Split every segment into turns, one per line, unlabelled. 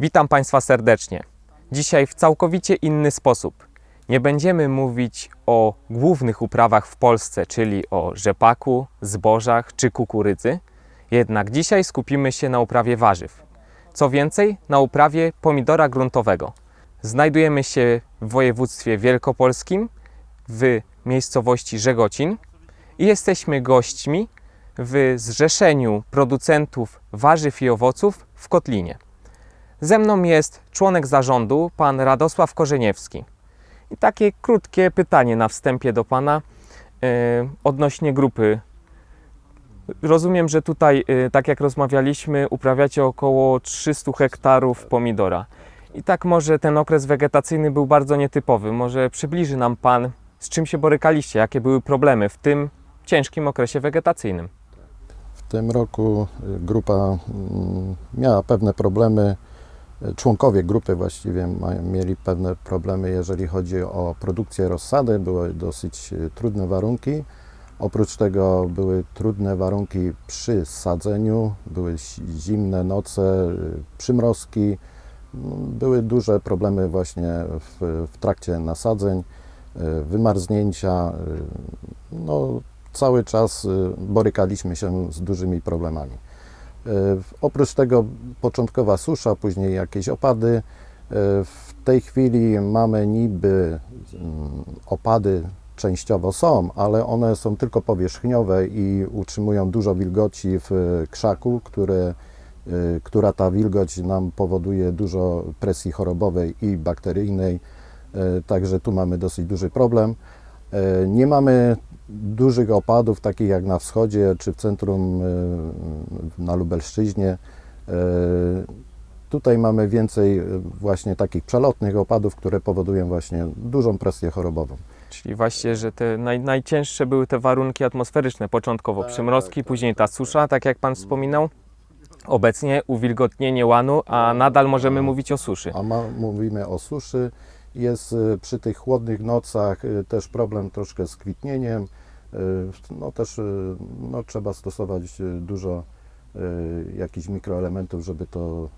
Witam Państwa serdecznie. Dzisiaj w całkowicie inny sposób. Nie będziemy mówić o głównych uprawach w Polsce, czyli o rzepaku, zbożach czy kukurydzy. Jednak dzisiaj skupimy się na uprawie warzyw. Co więcej, na uprawie pomidora gruntowego. Znajdujemy się w województwie wielkopolskim, w miejscowości Żegocin i jesteśmy gośćmi w Zrzeszeniu Producentów Warzyw i Owoców w Kotlinie. Ze mną jest członek zarządu, pan Radosław Korzeniewski. I takie krótkie pytanie na wstępie do pana e, odnośnie grupy. Rozumiem, że tutaj, e, tak jak rozmawialiśmy, uprawiacie około 300 hektarów pomidora. I tak może ten okres wegetacyjny był bardzo nietypowy. Może przybliży nam pan, z czym się borykaliście, jakie były problemy w tym ciężkim okresie wegetacyjnym.
W tym roku grupa mm, miała pewne problemy. Członkowie grupy właściwie mieli pewne problemy, jeżeli chodzi o produkcję rozsady. Były dosyć y, trudne warunki. Oprócz tego były trudne warunki przy sadzeniu, były zimne noce, y, przymrozki. Mm, Były duże problemy właśnie w, w trakcie nasadzeń, y, wymarznięcia. No, cały czas borykaliśmy się z dużymi problemami. Y, Oprócz tego początkowa susza, później jakieś opady. Y, W tej chwili mamy niby mm, opady częściowo są, ale one są tylko powierzchniowe i utrzymują dużo wilgoci w y, krzaku, które, która ta wilgoć nam powoduje dużo presji chorobowej i bakteryjnej. Także tu mamy dosyć duży problem. Y, Nie mamy dużych opadów, takich jak na wschodzie czy w centrum y, na Lubelszczyźnie. Y, Tutaj mamy więcej właśnie takich przelotnych opadów, które powodują właśnie dużą presję chorobową.
Czyli właśnie, że te naj, najcięższe były te warunki atmosferyczne. Początkowo
Tak,
przymrozki,
tak, tak,
później
tak,
ta susza, tak jak Pan wspominał. Obecnie uwilgotnienie łanu, a nadal możemy mówić o suszy.
A ma, mówimy o suszy. Jest y, przy tych chłodnych nocach y, też problem troszkę z kwitnieniem. Y, No też no, trzeba stosować dużo jakichś mikroelementów, żeby to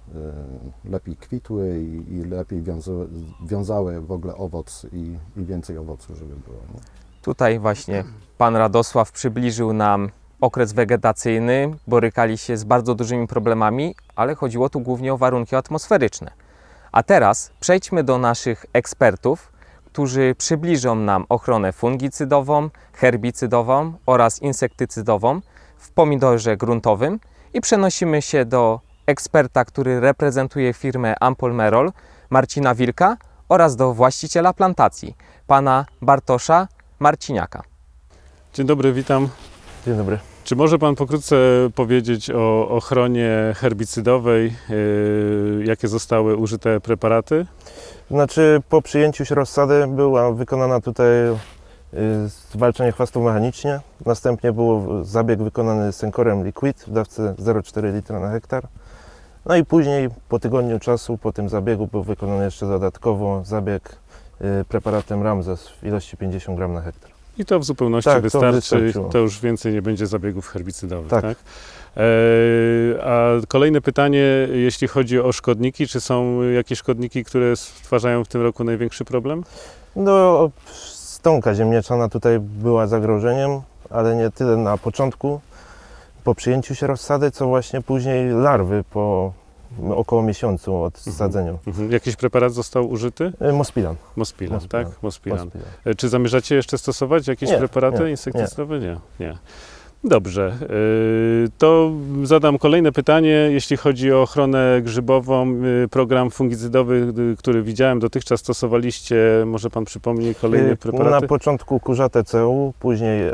lepiej kwitły i, i lepiej wiązały, wiązały w ogóle owoc i, i więcej owocu, żeby było. Nie?
Tutaj właśnie Pan Radosław przybliżył nam okres wegetacyjny. Borykali się z bardzo dużymi problemami, ale chodziło tu głównie o warunki atmosferyczne. A teraz przejdźmy do naszych ekspertów, którzy przybliżą nam ochronę fungicydową, herbicydową oraz insektycydową w pomidorze gruntowym i przenosimy się do eksperta, który reprezentuje firmę Ampolmerol, Marcina Wilka oraz do właściciela plantacji, pana Bartosza Marciniaka.
Dzień dobry, witam.
Dzień dobry.
Czy może Pan pokrótce powiedzieć o ochronie herbicydowej, yy, jakie zostały użyte preparaty?
Znaczy, po przyjęciu się rozsady była wykonana tutaj y, zwalczanie chwastów mechanicznie. Następnie był zabieg wykonany Senkorem Liquid w dawce 0,4 litra na hektar. No i później, po tygodniu czasu, po tym zabiegu był wykonany jeszcze dodatkowo zabieg y, preparatem Ramzes w ilości 50 gram na hektar.
I to w zupełności
Tak, to
wystarczy,
wystarczyło.
to już więcej nie będzie zabiegów herbicydowych, tak?
Tak.
Yy, a kolejne pytanie, jeśli chodzi o szkodniki, czy są jakieś szkodniki, które stwarzają w tym roku największy problem?
No, stonka ziemniaczana tutaj była zagrożeniem, ale nie tyle na początku, po przyjęciu się rozsady, co właśnie później larwy po około miesiącu od sadzenia.
Mhm. Jakiś preparat został użyty?
Y, Mospilan.
Mospilan,
Mospilan.
tak? Mospilan.
Mospilan.
E, Czy zamierzacie jeszcze stosować jakieś
Nie,
preparaty
nie,
insektycydowe? Nie. nie. Dobrze. Yy, To zadam kolejne pytanie, jeśli chodzi o ochronę grzybową. Program fungicydowy, który widziałem dotychczas stosowaliście, może Pan przypomni kolejne preparaty?
Na początku kurzate CU, później e,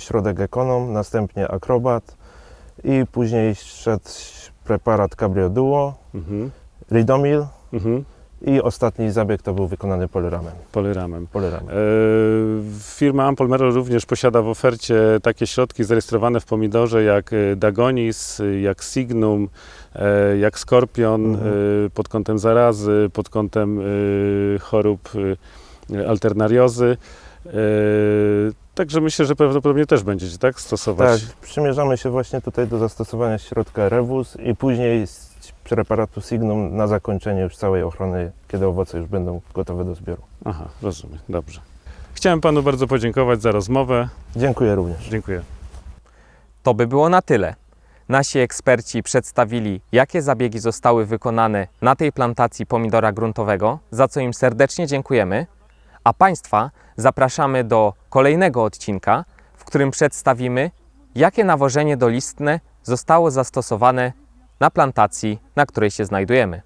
środek Ekonom, następnie Akrobat i później szedł preparat Cabrio Duo,
Mhm.
Ridomil
Mhm.
i ostatni zabieg to był wykonany polyramem.
Polyramem.
polyramem.
E, Firma Ampolmerol również posiada w ofercie takie środki zarejestrowane w pomidorze jak e, Dagonis, e, jak Signum, e, jak Skorpion
Mhm.
e, pod kątem zarazy, pod kątem e, chorób e, alternariozy. E, Także myślę, że prawdopodobnie też będziecie tak
Tak,
stosować.
przymierzamy się właśnie tutaj do zastosowania środka Rewus i później preparatu Signum na zakończenie już całej ochrony, kiedy owoce już będą gotowe do zbioru.
Aha, rozumiem, dobrze. Chciałem panu bardzo podziękować za rozmowę.
Dziękuję również.
Dziękuję.
To by było na tyle. Nasi eksperci przedstawili, jakie zabiegi zostały wykonane na tej plantacji pomidora gruntowego, za co im serdecznie dziękujemy. A Państwa zapraszamy do kolejnego odcinka, w którym przedstawimy, jakie nawożenie dolistne zostało zastosowane na plantacji, na której się znajdujemy.